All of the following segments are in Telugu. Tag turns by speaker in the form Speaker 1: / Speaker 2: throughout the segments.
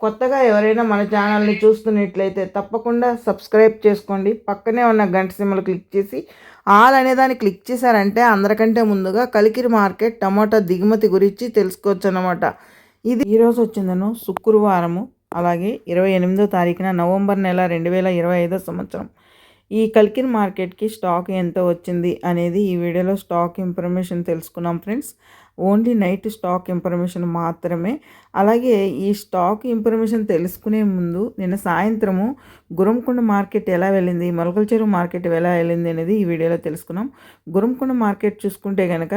Speaker 1: కొత్తగా ఎవరైనా మన ఛానల్ని చూస్తున్నట్లయితే తప్పకుండా సబ్స్క్రైబ్ చేసుకోండి. పక్కనే ఉన్న గంట సిమ్మలు క్లిక్ చేసి ఆల్ అనే దాన్ని క్లిక్ చేశారంటే అందరికంటే ముందుగా కలికిరి మార్కెట్ టమాటా దిగుమతి గురించి తెలుసుకోవచ్చు అన్నమాట ఇది ఈరోజు వచ్చిందను శుక్రవారము అలాగే ఇరవై ఎనిమిదో తారీఖున నవంబర్ నెల రెండు వేల ఇరవై ఐదో సంవత్సరం. ఈ కల్కిన్ మార్కెట్కి స్టాక్ ఎంత వచ్చింది అనేది ఈ వీడియోలో స్టాక్ ఇన్ఫర్మేషన్ తెలుసుకున్నాం friends. Only night stock information మాత్రమే. అలాగే ఈ స్టాక్ ఇన్ఫర్మేషన్ తెలుసుకునే ముందు నిన్న సాయంత్రము గురంకొండ మార్కెట్ ఎలా వెళ్ళింది మొలకల చెరువు మార్కెట్ ఎలా వెళ్ళింది అనేది ఈ వీడియోలో తెలుసుకున్నాం. గురంకొండ మార్కెట్ చూసుకుంటే కనుక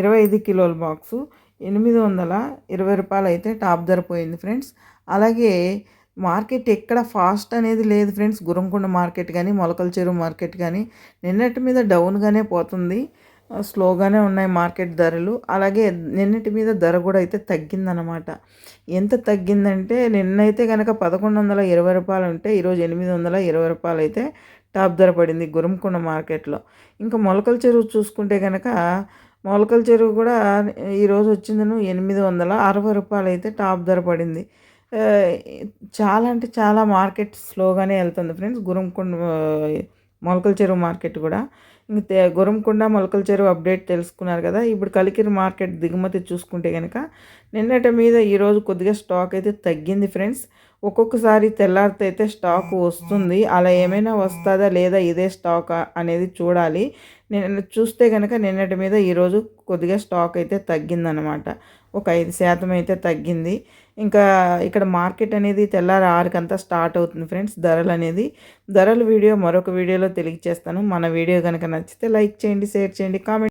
Speaker 1: ఇరవై ఐదు కిలోల బాక్సు ఎనిమిది వందల ఇరవై రూపాయలు అయితే టాప్ ధర పోయింది ఫ్రెండ్స్. అలాగే మార్కెట్ ఎక్కడ ఫాస్ట్ అనేది లేదు ఫ్రెండ్స్. గురంకొండ మార్కెట్ కానీ మొలకల చెరువు మార్కెట్ కానీ నిన్నటి మీద డౌన్గానే పోతుంది. స్లోగానే ఉన్నాయి మార్కెట్ ధరలు. అలాగే నిన్నటి మీద ధర కూడా అయితే తగ్గిందనమాట ఎంత తగ్గిందంటే నిన్నైతే కనుక పదకొండు వందల ఇరవై రూపాయలు ఉంటే ఈరోజు ఎనిమిది వందల ఇరవై రూపాయలు అయితే టాప్ ధర పడింది గురంకొండ మార్కెట్లో. ఇంకా మొలకల చెరువు చూసుకుంటే కనుక మొలకల చెరువు కూడా ఈరోజు వచ్చిందను ఎనిమిది వందల అరవై రూపాయలు అయితే టాప్ ధర పడింది. చాలా అంటే చాలా మార్కెట్ స్లోగానే వెళ్తుంది ఫ్రెండ్స్. గురంకొండ మొలకల చెరువు మార్కెట్ కూడా. ఇంకా గురంకొండ మొలకల చెరువు అప్డేట్ తెలుసుకున్నారు కదా. ఇప్పుడు కలికిరి మార్కెట్ దిగుమతి చూసుకుంటే కనుక నిన్నటి మీద ఈరోజు కొద్దిగా స్టాక్ అయితే తగ్గింది ఫ్రెండ్స్. ఒక్కొక్కసారి తెల్లారితే అయితే స్టాక్ వస్తుంది. అలా ఏమైనా వస్తుందా లేదా ఇదే స్టాక్ అనేది చూడాలి. నేను చూస్తే కనుక నిన్నటి మీద ఈరోజు కొద్దిగా స్టాక్ అయితే తగ్గిందనమాట ఒక ఐదు శాతం అయితే తగ్గింది. ఇంకా ఇక్కడ మార్కెట్ అనేది తెల్లారి ఆరుకంతా స్టార్ట్ అవుతుంది ఫ్రెండ్స్. ధరలు అనేది ధరల వీడియో మరొక వీడియోలో తెలియజేస్తాను మన వీడియో కనుక నచ్చితే లైక్ చేయండి షేర్ చేయండి కామెంట్